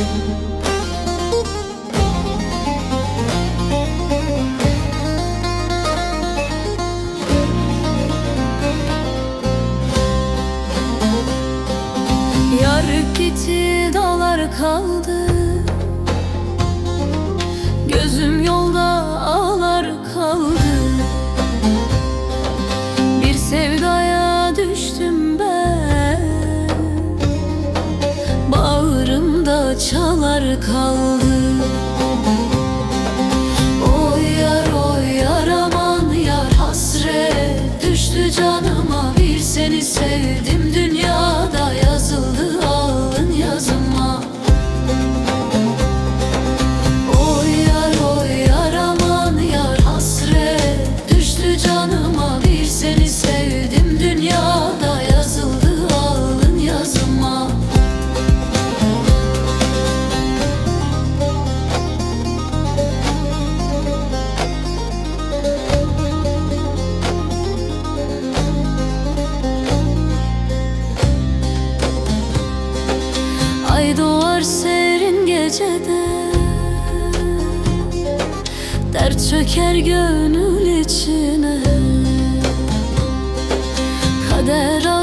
Yar gitti dağlar kaldı. Gözüm Bağrımda çalar kaldı. Oy yar oy yar aman yar hasret Düştü canıma. Bir seni sevdim dünyada yazıldı alın yazıma. Oy yar oy yar aman yar hasret Düştü canıma. Bir seni sevdim gecede. Dert çöker gönül içine. Kader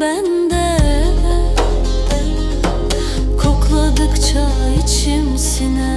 bende. Kokladıkça içim siner.